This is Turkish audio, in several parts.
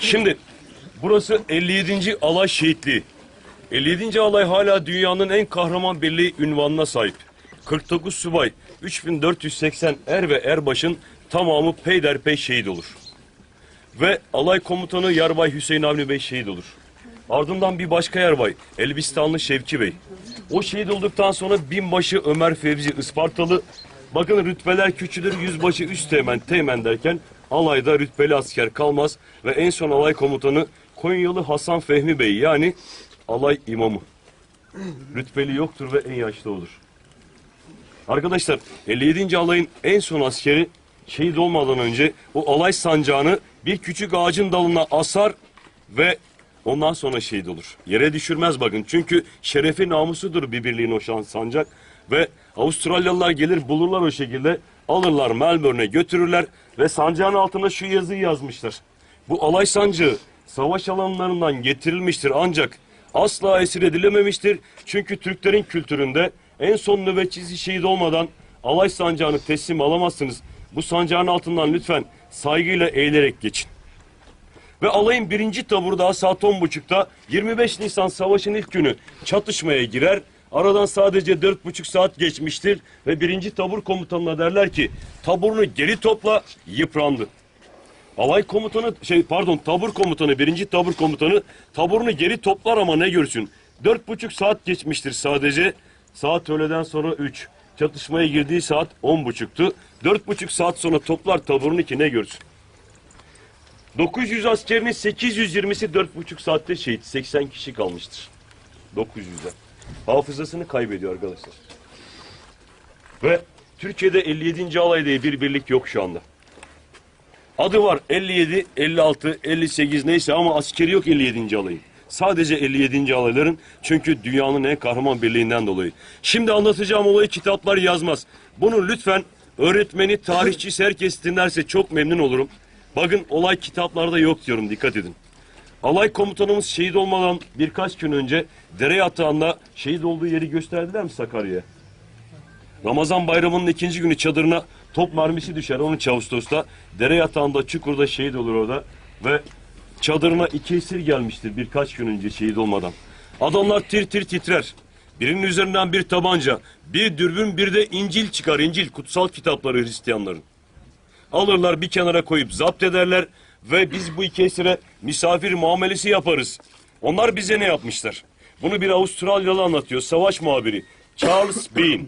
Şimdi burası 57. Alay Şehitliği. 57. Alay hala dünyanın en kahraman birliği ünvanına sahip. 49 subay, 3480 er ve erbaşın tamamı peyderpey şehit olur. Ve alay komutanı Yarbay Hüseyin Avni Bey şehit olur. Ardından bir başka yarbay Elbistanlı Şevki Bey. O şehit olduktan sonra binbaşı Ömer Fevzi Ispartalı. Bakın rütbeler küçülür yüzbaşı üst teğmen teğmen derken alayda rütbeli asker kalmaz. Ve en son alay komutanı Konyalı Hasan Fehmi Bey yani alay imamı. Rütbeli yoktur ve en yaşlı olur. Arkadaşlar 57. alayın en son askeri şehit olmadan önce o alay sancağını bir küçük ağacın dalına asar ve ondan sonra şehit olur. Yere düşürmez bakın çünkü şerefi namusudur bir birliğin o şan sancak ve Avustralyalılar gelir bulurlar o şekilde alırlar Melbourne'e götürürler ve sancağın altına şu yazıyı yazmışlar. Bu alay sancağı savaş alanlarından getirilmiştir ancak asla esir edilememiştir. Çünkü Türklerin kültüründe en son nöbetçisi şehit olmadan alay sancağını teslim alamazsınız. Bu sancağın altından lütfen saygıyla eğilerek geçin. Ve alayın birinci taburu daha saat on buçukta 25 Nisan savaşın ilk günü çatışmaya girer. Aradan sadece dört buçuk saat geçmiştir ve birinci tabur komutanına derler ki taburunu geri topla yıprandı. Alay komutanı şey pardon tabur komutanı birinci tabur komutanı taburunu geri toplar ama ne görsün. Dört buçuk saat geçmiştir sadece. Saat öğleden sonra üç. Çatışmaya girdiği saat on buçuktu. Dört buçuk saat sonra toplar taburunu ki ne görsün. 900 askerinin 820'si dört buçuk saatte şehit. 80 kişi kalmıştır. 900'den. Hafızasını kaybediyor arkadaşlar. Ve Türkiye'de 57. alay diye bir birlik yok şu anda. Adı var 57, 56, 58 neyse ama askeri yok 57. alayın. Sadece 57. alayların çünkü dünyanın en kahraman birliğinden dolayı. Şimdi anlatacağım olayı kitaplar yazmaz. Bunu lütfen öğretmeni, tarihçisi herkes dinlerse çok memnun olurum. Bakın olay kitaplarda yok diyorum dikkat edin. Alay komutanımız şehit olmadan birkaç gün önce dere yatağında şehit olduğu yeri gösterdiler mi Sakarya'ya? Ramazan bayramının ikinci günü çadırına top mermisi düşer 13 Ağustos'ta. Dere yatağında çukurda şehit olur orada ve çadırına iki esir gelmiştir birkaç gün önce şehit olmadan. Adamlar tir tir titrer. Birinin üzerinden bir tabanca, bir dürbün bir de İncil çıkar. İncil kutsal kitapları Hristiyanların. Alırlar bir kenara koyup zapt ederler ve biz bu iki esire misafir muamelesi yaparız. Onlar bize ne yapmışlar? Bunu bir Avustralyalı anlatıyor. Savaş muhabiri Charles Bean.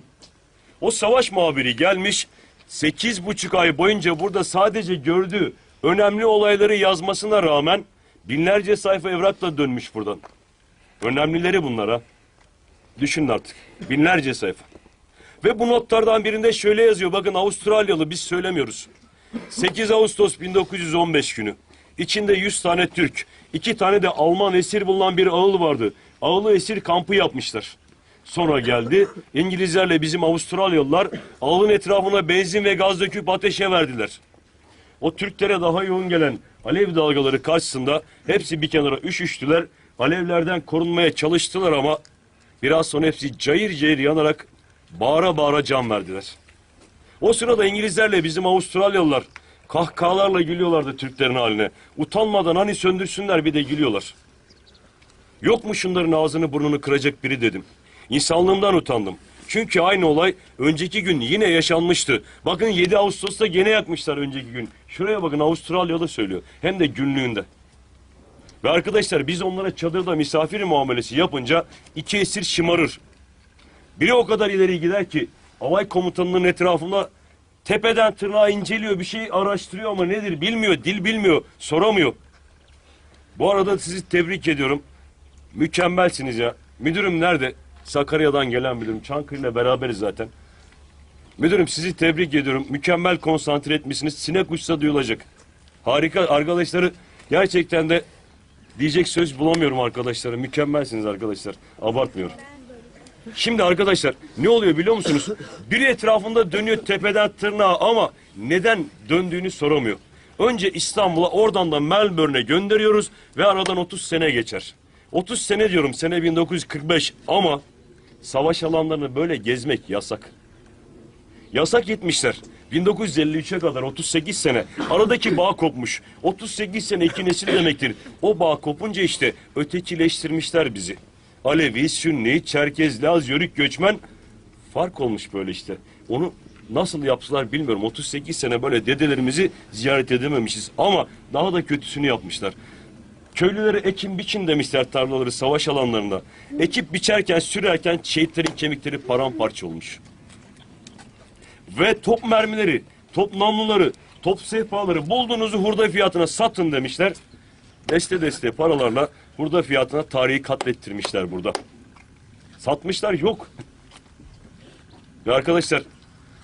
O savaş muhabiri gelmiş sekiz buçuk ay boyunca burada sadece gördüğü önemli olayları yazmasına rağmen binlerce sayfa evrakla dönmüş buradan. Önemlileri bunlar ha. Düşünün artık. Binlerce sayfa. Ve bu notlardan birinde şöyle yazıyor. Bakın Avustralyalı biz söylemiyoruz. 8 Ağustos 1915 günü. İçinde 100 tane Türk, iki tane de Alman esir bulunan bir ağıl vardı. Ağılı esir kampı yapmışlar. Sonra geldi. İngilizlerle bizim Avustralyalılar ağılın etrafına benzin ve gaz döküp ateşe verdiler. O Türklere daha yoğun gelen alev dalgaları karşısında hepsi bir kenara üşüştüler. Alevlerden korunmaya çalıştılar ama biraz sonra hepsi cayır cayır yanarak bağıra bağıra can verdiler. O sırada İngilizlerle bizim Avustralyalılar kahkahalarla gülüyorlardı Türklerin haline. Utanmadan hani söndürsünler bir de gülüyorlar. Yok mu şunların ağzını burnunu kıracak biri dedim. İnsanlığımdan utandım. Çünkü aynı olay önceki gün yine yaşanmıştı. Bakın 7 Ağustos'ta gene yakmışlar önceki gün. Şuraya bakın Avustralyalı söylüyor. Hem de günlüğünde. Ve arkadaşlar biz onlara çadırda misafir muamelesi yapınca iki esir şımarır. Biri o kadar ileri gider ki alay komutanının etrafında tepeden tırnağa inceliyor bir şey araştırıyor ama nedir bilmiyor, dil bilmiyor, soramıyor. Bu arada sizi tebrik ediyorum. Mükemmelsiniz ya. Müdürüm nerede? Sakarya'dan gelen müdürüm. Çankırı'yla beraberiz zaten. Müdürüm sizi tebrik ediyorum. Mükemmel konsantre etmişsiniz. Sinek uçsa duyulacak. Harika arkadaşları gerçekten de diyecek söz bulamıyorum arkadaşlara. Mükemmelsiniz arkadaşlar. Abartmıyorum. Şimdi arkadaşlar ne oluyor biliyor musunuz? Biri etrafında dönüyor tepeden tırnağa ama neden döndüğünü soramıyor. Önce İstanbul'a oradan da Melbourne'e gönderiyoruz ve aradan 30 sene geçer. 30 sene diyorum sene 1945 ama savaş alanlarını böyle gezmek yasak. Yasak etmişler. 1953'e kadar 38 sene aradaki bağ kopmuş. 38 sene iki nesil demektir. O bağ kopunca işte ötekileştirmişler bizi. Alevi, Sünni, Çerkez, Laz, Yörük, Göçmen fark olmuş böyle işte. Onu nasıl yaptılar bilmiyorum. 38 sene böyle dedelerimizi ziyaret edememişiz. Ama daha da kötüsünü yapmışlar. Köylülere ekin biçin demişler tarlaları savaş alanlarında. Ekip biçerken sürerken şehitlerin kemikleri paramparça olmuş. Ve top mermileri, top namluları, top sehpaları bulduğunuzu hurda fiyatına satın demişler. Deste deste paralarla hurda fiyatına tarihi katlettirmişler burada. Satmışlar yok. Ve arkadaşlar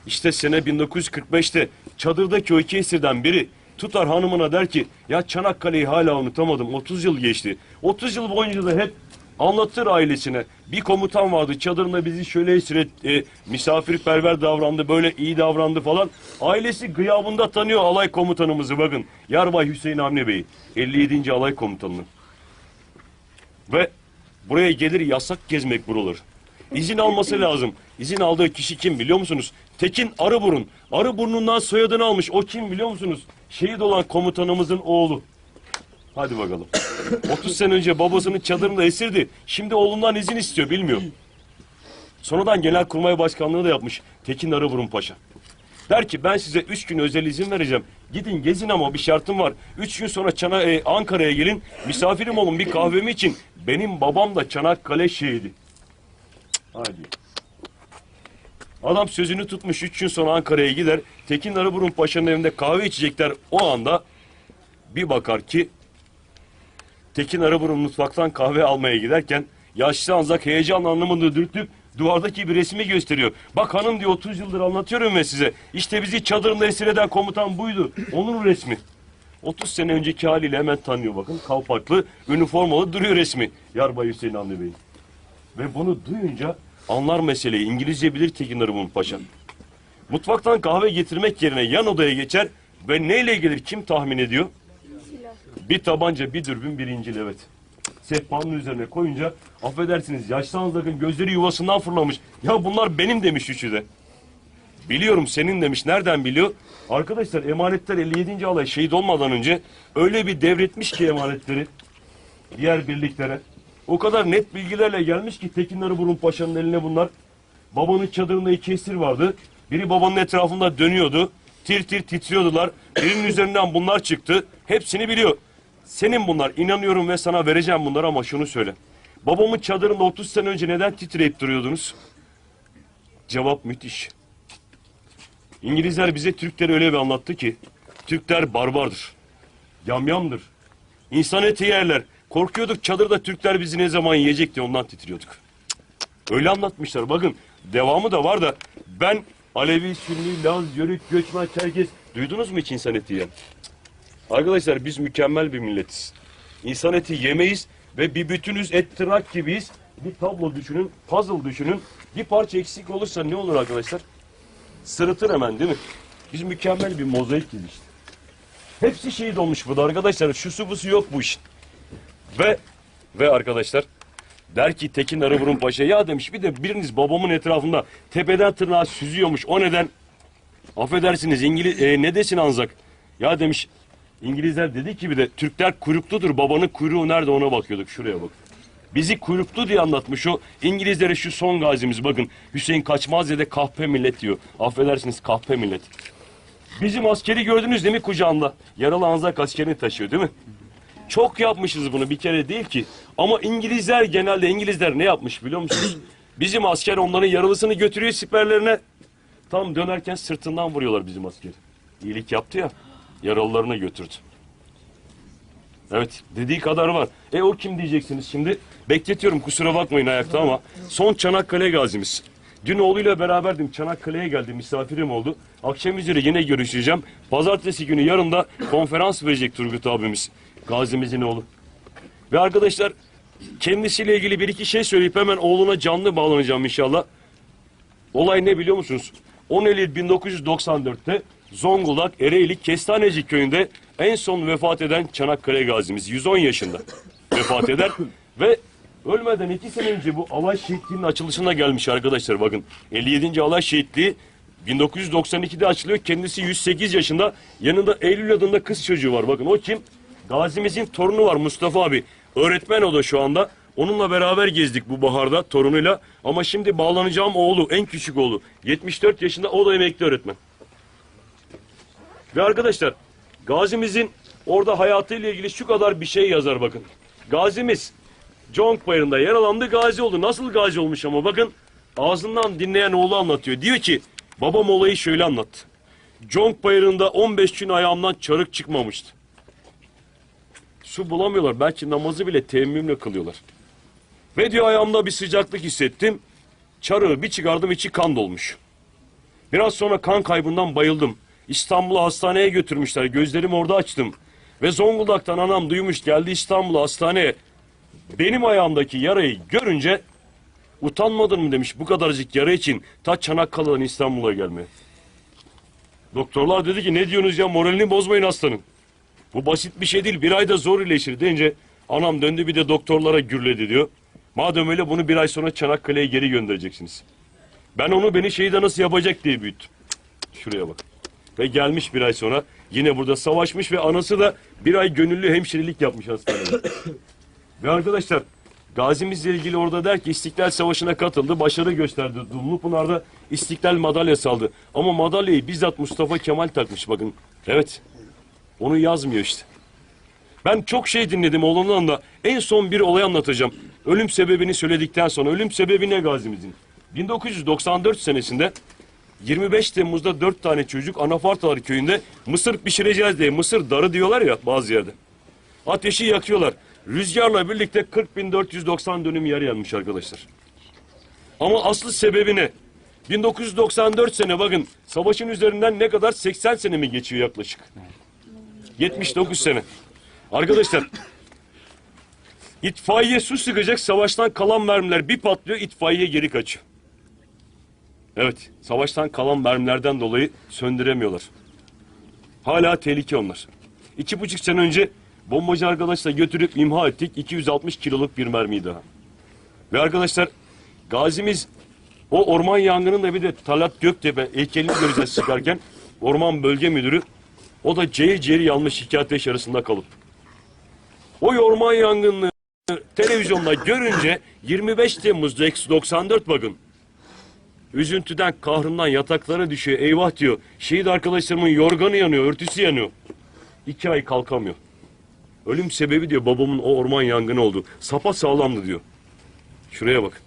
işte sene 1945'te çadırdaki o iki esirden biri tutar hanımına der ki ya Çanakkale'yi hala unutamadım 30 yıl geçti. 30 yıl boyunca da hep anlatır ailesine. Bir komutan vardı çadırında bizi şöyle esir et, e, misafirperver davrandı böyle iyi davrandı falan. Ailesi gıyabında tanıyor alay komutanımızı bakın. Yarbay Hüseyin Avni Bey'i 57. alay komutanını. Ve buraya gelir yasak gezmek buraları. İzin alması lazım. İzin aldığı kişi kim biliyor musunuz? Tekin Arıburun. Arıburnu'ndan soyadını almış. O kim biliyor musunuz? Şehit olan komutanımızın oğlu. Hadi bakalım. 30 sene önce babasının çadırında esirdi. Şimdi oğlundan izin istiyor bilmiyor. Sonradan Genelkurmay Başkanlığı da yapmış Tekin Arıburun Paşa. Der ki ben size üç gün özel izin vereceğim. Gidin gezin ama bir şartım var. Üç gün sonra Çana, e, Ankara'ya gelin. Misafirim olun bir kahvemi için. Benim babam da Çanakkale şehidi. Hadi. Adam sözünü tutmuş üç gün sonra Ankara'ya gider. Tekin Arıburun Paşa'nın evinde kahve içecekler. O anda bir bakar ki Tekin Arıburun mutfaktan kahve almaya giderken yaşlı anzak heyecanla anlamını dürtüp duvardaki bir resmi gösteriyor. Bak hanım diyor 30 yıldır anlatıyorum ya size. İşte bizi çadırında esir eden komutan buydu. Onun resmi. 30 sene önceki haliyle hemen tanıyor bakın. Kalpaklı, üniformalı duruyor resmi. Yarbay Hüseyin Avni Bey. Ve bunu duyunca anlar meseleyi. İngilizce bilir Tekin Arıburun Paşa. Mutfaktan kahve getirmek yerine yan odaya geçer ve neyle gelir kim tahmin ediyor? Bir tabanca, bir dürbün, bir İncil evet. Sehpanın üzerine koyunca affedersiniz yaşlı Anzak'ın gözleri yuvasından fırlamış. Ya bunlar benim demiş üçü de. Biliyorum senin demiş. Nereden biliyor? Arkadaşlar emanetler 57. alay şehit olmadan önce öyle bir devretmiş ki emanetleri diğer birliklere. O kadar net bilgilerle gelmiş ki Tekin Arıburun Paşa'nın eline bunlar. Babanın çadırında iki esir vardı. Biri babanın etrafında dönüyordu. Tir tir titriyordular. Birinin üzerinden bunlar çıktı. Hepsini biliyor. Senin bunlar. inanıyorum ve sana vereceğim bunları ama şunu söyle. Babamın çadırında 30 sene önce neden titreyip duruyordunuz? Cevap müthiş. İngilizler bize Türkleri öyle bir anlattı ki Türkler barbardır. Yamyamdır. İnsan eti yerler. Korkuyorduk çadırda Türkler bizi ne zaman yiyecek diye ondan titriyorduk. Öyle anlatmışlar. Bakın devamı da var da ben Alevi, Sünni, Laz, Yörük, Göçmen, Çerkez duydunuz mu hiç insan eti yiyen? Arkadaşlar biz mükemmel bir milletiz. İnsan eti yemeyiz ve bir bütünüz et tırnak gibiyiz. Bir tablo düşünün, puzzle düşünün. Bir parça eksik olursa ne olur arkadaşlar? Sırıtır hemen değil mi? Biz mükemmel bir mozaikiz işte. Hepsi şehit olmuş burada arkadaşlar. Şusu busu yok bu işin. Ve ve arkadaşlar der ki Tekin Arıburun Paşa ya demiş bir de biriniz babamın etrafında tepeden tırnağa süzüyormuş. O neden? Affedersiniz İngiliz e, ne desin Anzak? Ya demiş İngilizler dedi ki bir de Türkler kuyrukludur. Babanın kuyruğu nerede ona bakıyorduk. Şuraya bak. Bizi kuyruklu diye anlatmış o. İngilizlere şu son gazimiz bakın. Hüseyin Kaçmazze'de kahpe millet diyor. Affedersiniz kahpe millet. Bizim askeri gördünüz değil mi kucağında? Yaralı Anzak askerini taşıyor değil mi? Çok yapmışız bunu bir kere değil ki. Ama İngilizler genelde İngilizler ne yapmış biliyor musunuz? Bizim asker onların yaralısını götürüyor siperlerine. Tam dönerken sırtından vuruyorlar bizim askeri. İyilik yaptı ya. Yaralılarını götürdü. Evet dediği kadar var. E o kim diyeceksiniz şimdi? Bekletiyorum kusura bakmayın ayakta ama son Çanakkale gazimiz. Dün oğluyla beraberdim Çanakkale'ye geldim misafirim oldu. Akşam üzeri yine görüşeceğim. Pazartesi günü yarın da konferans verecek Turgut abimiz. Gazimizin oğlu. Ve arkadaşlar kendisiyle ilgili bir iki şey söyleyip hemen oğluna canlı bağlanacağım inşallah. Olay ne biliyor musunuz? 10 Eylül 1994'te Zonguldak Ereğli Kestaneci köyünde en son vefat eden Çanakkale gazimiz 110 yaşında vefat eder ve ölmeden iki sene önce bu alay şehitliğinin açılışına gelmiş arkadaşlar bakın 57. alay şehitliği 1992'de açılıyor. Kendisi 108 yaşında. Yanında Eylül adında kız çocuğu var. Bakın o kim? Gazimizin torunu var Mustafa abi. Öğretmen o da şu anda. Onunla beraber gezdik bu baharda torunuyla. Ama şimdi bağlanacağım oğlu, en küçük oğlu. 74 yaşında o da emekli öğretmen. Ve arkadaşlar Gazimizin orada hayatıyla ilgili şu kadar bir şey yazar bakın. Gazimiz Conk Bayırı'nda yer alandı gazi oldu. Nasıl gazi olmuş ama bakın ağzından dinleyen oğlu anlatıyor. Diyor ki babam olayı şöyle anlattı. Conk Bayırı'nda 15 gün ayağımdan çarık çıkmamıştı. Su bulamıyorlar. Belki namazı bile teyemmümle kılıyorlar. Ve diyor ayağımda bir sıcaklık hissettim. Çarığı bir çıkardım içi kan dolmuş. Biraz sonra kan kaybından bayıldım. İstanbul'a hastaneye götürmüşler. Gözlerimi orada açtım. Ve Zonguldak'tan anam duymuş geldi İstanbul'a hastaneye. Benim ayağımdaki yarayı görünce utanmadın mı demiş bu kadarcık yara için ta Çanakkale'den İstanbul'a gelmeye. Doktorlar dedi ki ne diyorsunuz ya moralini bozmayın hastanın. Bu basit bir şey değil bir ayda zor iyileşir deyince anam döndü bir de doktorlara gürledi diyor. Madem öyle bunu bir ay sonra Çanakkale'ye geri göndereceksiniz. Ben onu beni şehide nasıl yapacak diye büyüttüm. Şuraya bak. Ve gelmiş bir ay sonra yine burada savaşmış ve anası da bir ay gönüllü hemşirelik yapmış hastanede. ve arkadaşlar gazimizle ilgili orada der ki İstiklal Savaşı'na katıldı, başarı gösterdi. Dumlupınar'da İstiklal madalyası aldı. Ama madalyayı bizzat Mustafa Kemal takmış bakın. Evet. Onu yazmıyor işte. Ben çok şey dinledim oğlumdan da en son bir olay anlatacağım. Ölüm sebebini söyledikten sonra ölüm sebebi ne gazimizin? 1994 senesinde 25 Temmuz'da 4 tane çocuk Anafartalar köyünde mısır pişireceğiz diye mısır darı diyorlar ya bazı yerde. Ateşi yakıyorlar. Rüzgarla birlikte 40.490 dönüm yer yanmış arkadaşlar. Ama aslı sebebi ne? 1994 sene bakın savaşın üzerinden ne kadar 80 sene mi geçiyor yaklaşık? 79 sene. Arkadaşlar itfaiye su sıkacak savaştan kalan mermiler bir patlıyor itfaiye geri kaçıyor. Evet savaştan kalan mermilerden dolayı söndüremiyorlar. Hala tehlike onlar. İki buçuk sene önce bombacı arkadaşla götürüp imha ettik 260 kiloluk bir mermiyi daha. Ve arkadaşlar gazimiz o orman yangınında bir de Talat Göktepe heykelini göreceğiz çıkarken orman bölge müdürü o da cehil cehil yanmış iki ateş arasında kalıp. O orman yangınını televizyonda görünce 25 Temmuz'da eksi 94 bakın. Üzüntüden kahrından yataklara düşüyor. Eyvah diyor. Şehit arkadaşlarımın yorganı yanıyor, örtüsü yanıyor. İki ay kalkamıyor. Ölüm sebebi diyor babamın o orman yangını oldu. Sapa sağlamdı diyor. Şuraya bak.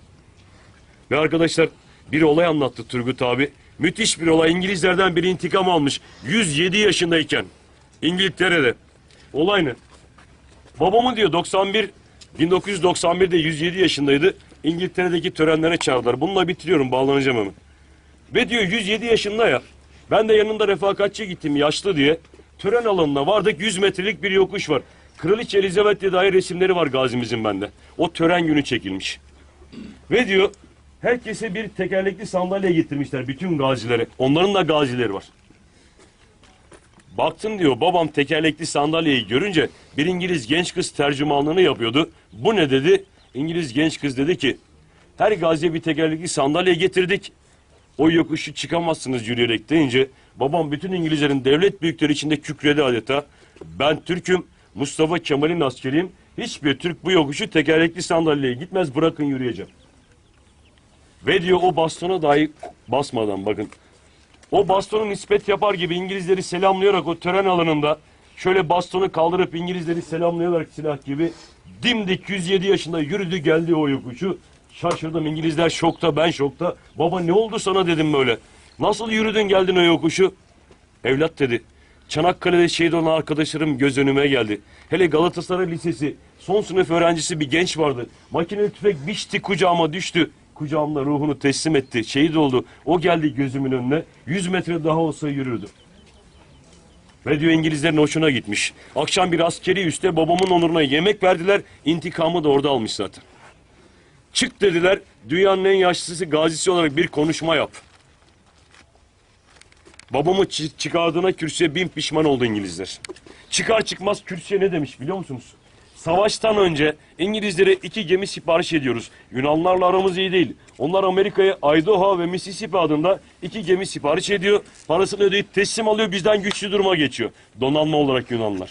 Ve arkadaşlar bir olay anlattı Turgut abi. Müthiş bir olay. İngilizlerden bir intikam almış. 107 yaşındayken. İngiltere'de. Olay ne? Babamı diyor 91 1991'de 107 yaşındaydı. İngiltere'deki törenlere çağırdılar. Bununla bitiriyorum bağlanacağım hemen. Ve diyor 107 yaşında ya. Ben de yanında refakatçi gittim yaşlı diye. Tören alanına vardık 100 metrelik bir yokuş var. Kraliçe Elizabeth'le dair resimleri var gazimizin bende. O tören günü çekilmiş. Ve diyor herkese bir tekerlekli sandalye getirmişler bütün gazilere. Onların da gazileri var. Baktım diyor babam tekerlekli sandalyeyi görünce bir İngiliz genç kız tercümanlığını yapıyordu. Bu ne dedi? İngiliz genç kız dedi ki her gaziye bir tekerlekli sandalye getirdik. O yokuşu çıkamazsınız yürüyerek deyince babam bütün İngilizlerin devlet büyükleri içinde kükredi adeta. Ben Türk'üm, Mustafa Kemal'in askeriyim. Hiçbir Türk bu yokuşu tekerlekli sandalyeye gitmez bırakın yürüyeceğim. Ve diyor o bastona dahi basmadan bakın. O bastonu nispet yapar gibi İngilizleri selamlayarak o tören alanında şöyle bastonu kaldırıp İngilizleri selamlayarak silah gibi dimdik 107 yaşında yürüdü geldi o yokuşu. Şaşırdım İngilizler şokta ben şokta. Baba ne oldu sana dedim böyle. Nasıl yürüdün geldin o yokuşu? Evlat dedi. Çanakkale'de şehit olan arkadaşlarım göz önüme geldi. Hele Galatasaray Lisesi son sınıf öğrencisi bir genç vardı. Makineli tüfek biçti kucağıma düştü. Kucağımda ruhunu teslim etti. Şehit oldu. O geldi gözümün önüne. 100 metre daha olsa yürürdü. Ve diyor İngilizlerin hoşuna gitmiş. Akşam bir askeri üste babamın onuruna yemek verdiler. İntikamı da orada almış zaten. Çık dediler. Dünyanın en yaşlısı gazisi olarak bir konuşma yap. Babamı çı- çıkardığına kürsüye bin pişman oldu İngilizler. Çıkar çıkmaz kürsüye ne demiş biliyor musunuz? Savaştan önce İngilizlere iki gemi sipariş ediyoruz. Yunanlarla aramız iyi değil. Onlar Amerika'ya Idaho ve Mississippi adında iki gemi sipariş ediyor. Parasını ödeyip teslim alıyor. Bizden güçlü duruma geçiyor. Donanma olarak Yunanlar.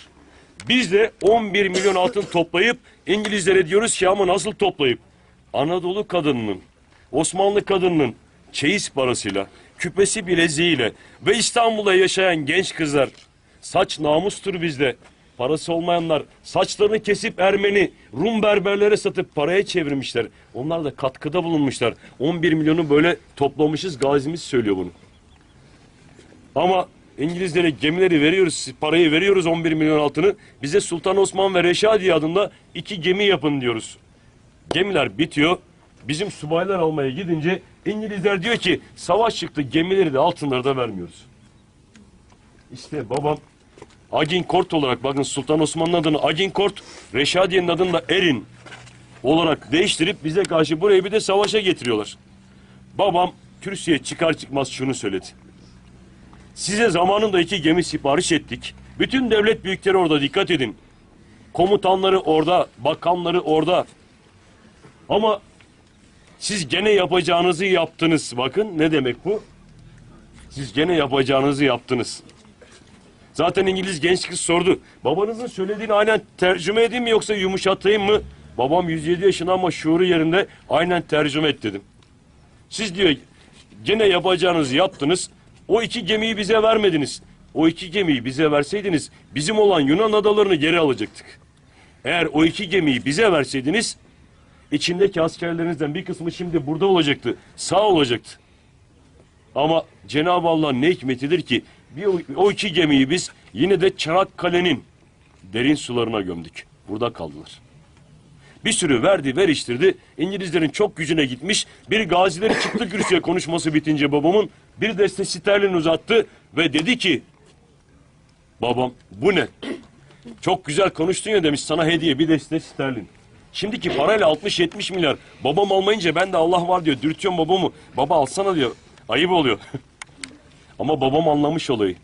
Biz de 11 milyon altın toplayıp İngilizlere diyoruz ki ama nasıl toplayıp? Anadolu kadınının, Osmanlı kadınının çeyiz parasıyla, küpesi bileziğiyle ve İstanbul'da yaşayan genç kızlar saç namustur bizde. Parası olmayanlar saçlarını kesip Ermeni, Rum berberlere satıp paraya çevirmişler. Onlar da katkıda bulunmuşlar. 11 milyonu böyle toplamışız gazimiz söylüyor bunu. Ama İngilizlere gemileri veriyoruz, parayı veriyoruz 11 milyon altını. Bize Sultan Osman ve Reşadiye adında iki gemi yapın diyoruz. Gemiler bitiyor. Bizim subaylar almaya gidince İngilizler diyor ki savaş çıktı gemileri de altınları da vermiyoruz. İşte babam Agincourt olarak bakın Sultan Osman'ın adını Agincourt, Reşadiye'nin adını da Erin olarak değiştirip bize karşı burayı bir de savaşa getiriyorlar. Babam kürsüye çıkar çıkmaz şunu söyledi. Size zamanında iki gemi sipariş ettik. Bütün devlet büyükleri orada dikkat edin. Komutanları orada, bakanları orada. Ama siz gene yapacağınızı yaptınız. Bakın ne demek bu? Siz gene yapacağınızı yaptınız. Zaten İngiliz genç kız sordu. Babanızın söylediğini aynen tercüme edeyim mi yoksa yumuşatayım mı? Babam 107 yaşında ama şuuru yerinde aynen tercüme et dedim. Siz diyor gene yapacağınızı yaptınız. O iki gemiyi bize vermediniz. O iki gemiyi bize verseydiniz bizim olan Yunan adalarını geri alacaktık. Eğer o iki gemiyi bize verseydiniz içindeki askerlerinizden bir kısmı şimdi burada olacaktı. Sağ olacaktı. Ama Cenab-ı Allah ne hikmetidir ki bir o, iki gemiyi biz yine de Çanakkale'nin derin sularına gömdük. Burada kaldılar. Bir sürü verdi veriştirdi. İngilizlerin çok gücüne gitmiş. Bir gazileri çıktı kürsüye konuşması bitince babamın bir deste sterlin uzattı ve dedi ki babam bu ne? Çok güzel konuştun ya demiş sana hediye bir deste sterlin. Şimdiki parayla 60-70 milyar. Babam almayınca ben de Allah var diyor. Dürtüyorum babamı. Baba alsana diyor. Ayıp oluyor. Ama babam anlamış olayı.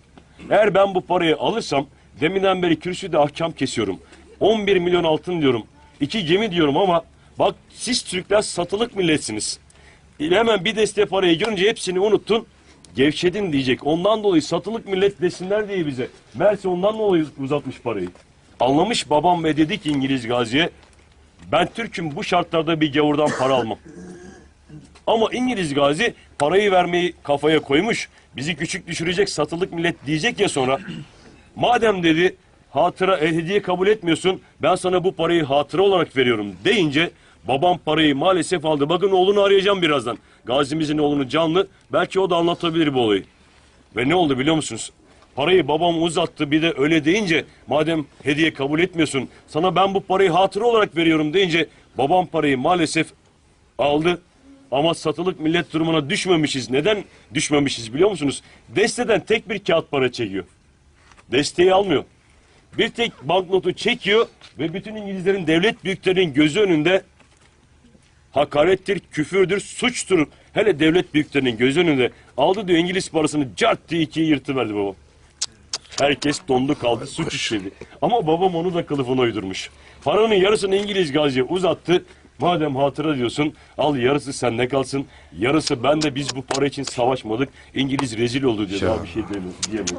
Eğer ben bu parayı alırsam deminden beri kürsüde ahkam kesiyorum. 11 milyon altın diyorum. İki gemi diyorum ama bak siz Türkler satılık milletsiniz. Hemen bir deste parayı görünce hepsini unuttun. Gevşedin diyecek. Ondan dolayı satılık millet desinler diye bize. Mersi ondan dolayı uzatmış parayı. Anlamış babam ve dedi ki İngiliz gaziye ben Türk'üm bu şartlarda bir gavurdan para almam. Ama İngiliz gazi parayı vermeyi kafaya koymuş. Bizi küçük düşürecek satılık millet diyecek ya sonra. Madem dedi hatıra e, hediye kabul etmiyorsun ben sana bu parayı hatıra olarak veriyorum deyince babam parayı maalesef aldı. Bakın oğlunu arayacağım birazdan. Gazimizin oğlunu canlı belki o da anlatabilir bu olayı. Ve ne oldu biliyor musunuz? Parayı babam uzattı bir de öyle deyince madem hediye kabul etmiyorsun sana ben bu parayı hatıra olarak veriyorum deyince babam parayı maalesef aldı. Ama satılık millet durumuna düşmemişiz. Neden düşmemişiz biliyor musunuz? Desteden tek bir kağıt para çekiyor. Desteği almıyor. Bir tek banknotu çekiyor ve bütün İngilizlerin devlet büyüklerinin gözü önünde hakarettir, küfürdür, suçtur. Hele devlet büyüklerinin gözü önünde aldı diyor İngiliz parasını cart diye ikiye yırtıverdi babam. Herkes dondu kaldı suç işledi. Ama babam onu da kılıfına uydurmuş. Paranın yarısını İngiliz gaziye uzattı. Madem hatıra diyorsun al yarısı sende kalsın. Yarısı ben de biz bu para için savaşmadık. İngiliz rezil oldu diye daha bir şey diyemem- diyemedim.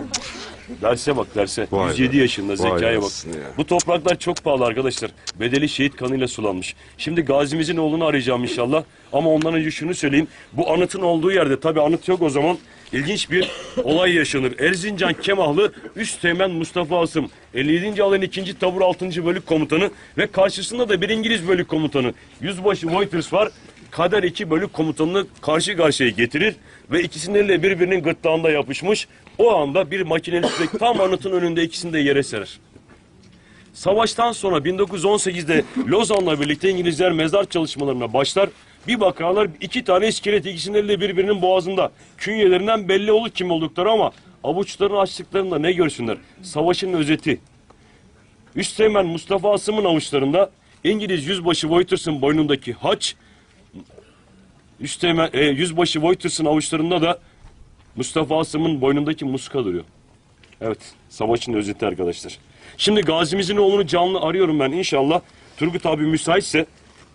Derse bak derse. Vay 107 be. yaşında Vay zekaya bak. anasını ya. Bu topraklar çok pahalı arkadaşlar. Bedeli şehit kanıyla sulanmış. Şimdi gazimizin oğlunu arayacağım inşallah. Ama ondan önce şunu söyleyeyim. Bu anıtın olduğu yerde tabi anıt yok o zaman. ilginç bir olay yaşanır. Erzincan Kemahlı Üst Teğmen Mustafa Asım 57. alayın 2. tabur 6. bölük komutanı ve karşısında da bir İngiliz bölük komutanı Yüzbaşı Woiters var. Kader 2 bölük komutanını karşı karşıya getirir ve ikisinin elle birbirinin gırtlağında yapışmış. O anda bir makineli tüfek tam anıtın önünde ikisini de yere serer. Savaştan sonra 1918'de Lozan'la birlikte İngilizler mezar çalışmalarına başlar. Bir bakarlar iki tane iskelet ikisinin de birbirinin boğazında. Künyelerinden belli olur kim oldukları ama avuçlarını açtıklarında ne görsünler? Savaşın özeti. Üsteğmen Mustafa Asım'ın avuçlarında İngiliz yüzbaşı Woiters'ın boynundaki haç, Üsteğmen, e, yüzbaşı Woiters'ın avuçlarında da Mustafa Asım'ın boynundaki muska duruyor. Evet, savaşın özeti arkadaşlar. Şimdi gazimizin oğlunu canlı arıyorum ben inşallah. Turgut abi müsaitse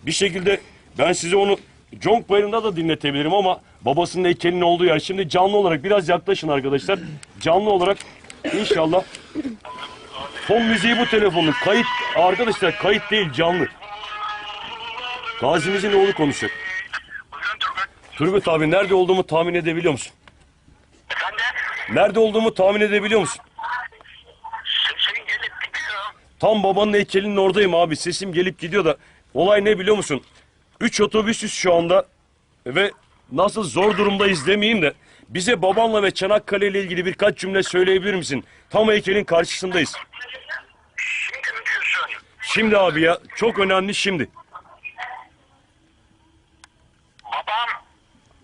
bir şekilde ben size onu Conk Bayırı'nda da dinletebilirim ama babasının heykelinin olduğu yer. Şimdi canlı olarak biraz yaklaşın arkadaşlar. Canlı olarak inşallah Fon müziği bu telefonun. Kayıt arkadaşlar kayıt değil canlı. Gazimizin oğlu Turgut. Turgut abi nerede olduğumu tahmin edebiliyor musun? Nerede olduğumu tahmin edebiliyor musun? Sesin gelip gidiyor. Tam babanın heykelinin oradayım abi. Sesim gelip gidiyor da. Olay ne biliyor musun? Üç otobüsüz şu anda. Ve nasıl zor durumdayız demeyeyim de. Bize babanla ve Çanakkale ile ilgili birkaç cümle söyleyebilir misin? Tam heykelin karşısındayız. Şimdi mi diyorsun? Şimdi abi ya çok önemli şimdi. Babam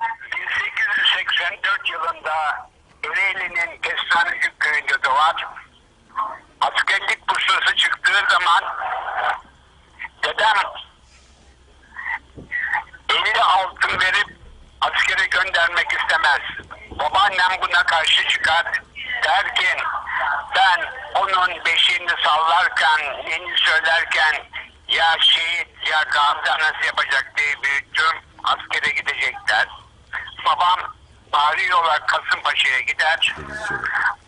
1884 yılında Ereğli'nin Kestanecik köyünde doğar. Askerlik bursası çıktığı zaman dedem 50 altın verip askere göndermek istemez. Babaannem buna karşı çıkar. Der ki ben onun beşiğini sallarken, yeni söylerken ya şehit ya gazi anası yapacak diye büyüttüm. Askere gidecekler. Babam bağırıyorlar Kasımpaşa'ya gider.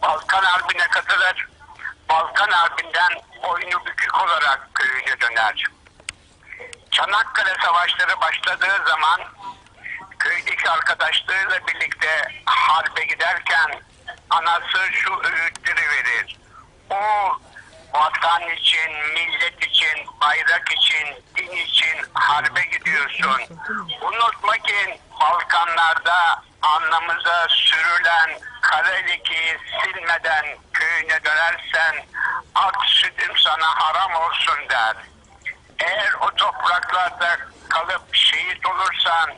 Balkan Harbi'ne katılır. Balkan Harbi'nden boynu bükük olarak köyüne döner. Çanakkale Savaşları başladığı zaman köydeki arkadaşlarıyla birlikte harbe giderken anası şu öğütleri verir. O vatan için, millet için, bayrak için, din için harbe gidiyorsun. Unutma ki Balkanlarda anlamıza sürülen kara lekeyi silmeden köyüne dönersen ak sütüm sana haram olsun der. Eğer o topraklarda kalıp şehit olursan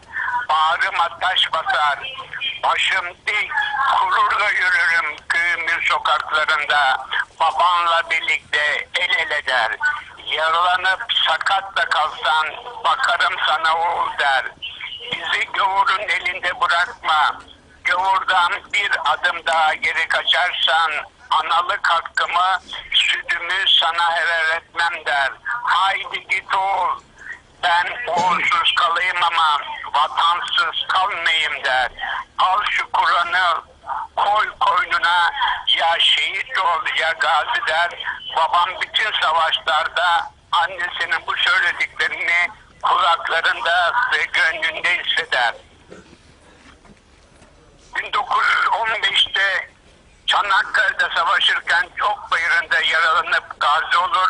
bağrıma taş basar. Başım dik gururla yürürüm köyümün sokaklarında. Babanla birlikte el ele der. Yaralanıp sakat da kalsan bakarım sana oğul der. Bizi gavurun elinde bırakma. Gavurdan bir adım daha geri kaçarsan analık hakkımı sütümü sana helal etmem der. Haydi git oğul. Ben oğulsuz kalayım ama vatansız kalmayayım der. Al şu Kur'an'ı koy koynuna ya şehit ol ya gazi der. Babam bütün savaşlarda annesinin bu söylediklerini kulaklarında ve gönlünde hisseder. 1915'te Çanakkale'de savaşırken çok bayırında yaralanıp gazi olur.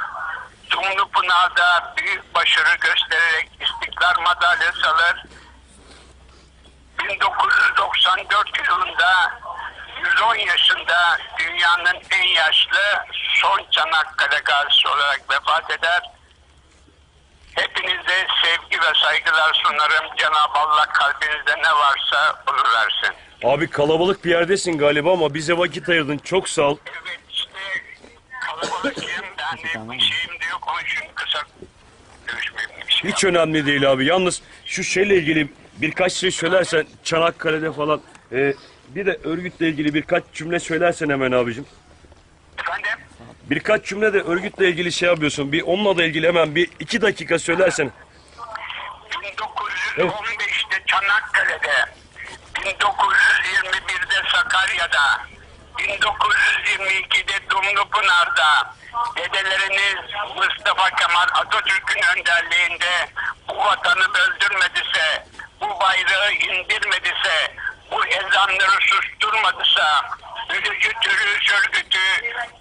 Dumlupınar'da büyük başarı göstererek İstiklal Madalyası alır. 1994 yılında 110 yaşında dünyanın en yaşlı son Çanakkale gazisi olarak vefat eder. Hepinize sevgi ve saygılar sunarım. Cenab-ı Allah kalbinizde ne varsa onu versin. Abi kalabalık bir yerdesin galiba ama bize vakit ayırdın. Çok sağ ol. Evet işte kalabalıkım ben de bir şeyim de yok onun için kısa görüşmeyeyim. şey Hiç önemli değil abi. Yalnız şu şeyle ilgili birkaç şey söylersen Çanakkale'de falan e, bir de örgütle ilgili birkaç cümle söylersen hemen abicim. Efendim? Birkaç cümle de örgütle ilgili şey yapıyorsun. Bir onunla da ilgili hemen bir iki dakika söylersen. 1915'te Çanakkale'de, 1921'de Sakarya'da, 1922'de Dumlupınar'da dedeleriniz Mustafa Kemal Atatürk'ün önderliğinde bu vatanı böldürmediyse, bu bayrağı indirmediyse, bu ezanları susturmadıysa, Ülücü Terörist Örgütü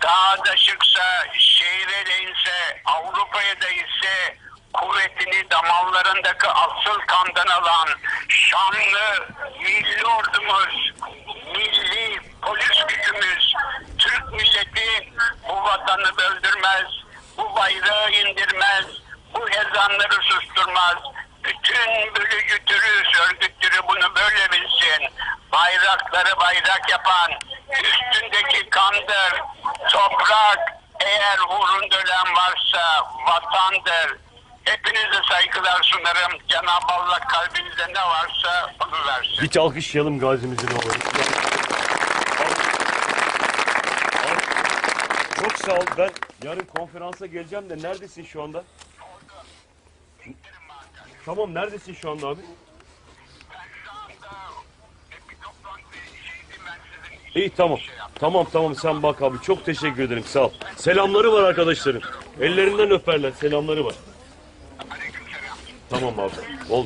dağda çıksa, şehire de inse, Avrupa'ya da ise kuvvetini damarlarındaki asıl kandan alan şanlı milli ordumuz, milli polis gücümüz, Türk milleti bu vatanı böldürmez, bu bayrağı indirmez, bu ezanları susturmaz. Bütün bölücü terörist örgütleri bunu böyle bilsin. Bayrakları bayrak yapan, üstündeki kandır, toprak, eğer uğrunda ölen varsa vatandır. Hepinize saygılar sunarım. Cenab-ı Allah kalbinizde ne varsa onu versin. Hiç alkışlayalım gazimizin oğlu. Çok sağ ol. Ben Yarın konferansa geleceğim de neredesin şu anda? Tamam neredesin şu anda abi? Ben şu anda bir toplantı şeydi ben sizin İyi tamam. Tamam tamam sen bak abi. Çok teşekkür ederim. Sağ ol. Selamları var arkadaşların. Ellerinden öperler. Selamları var. Tamam abi. Ol.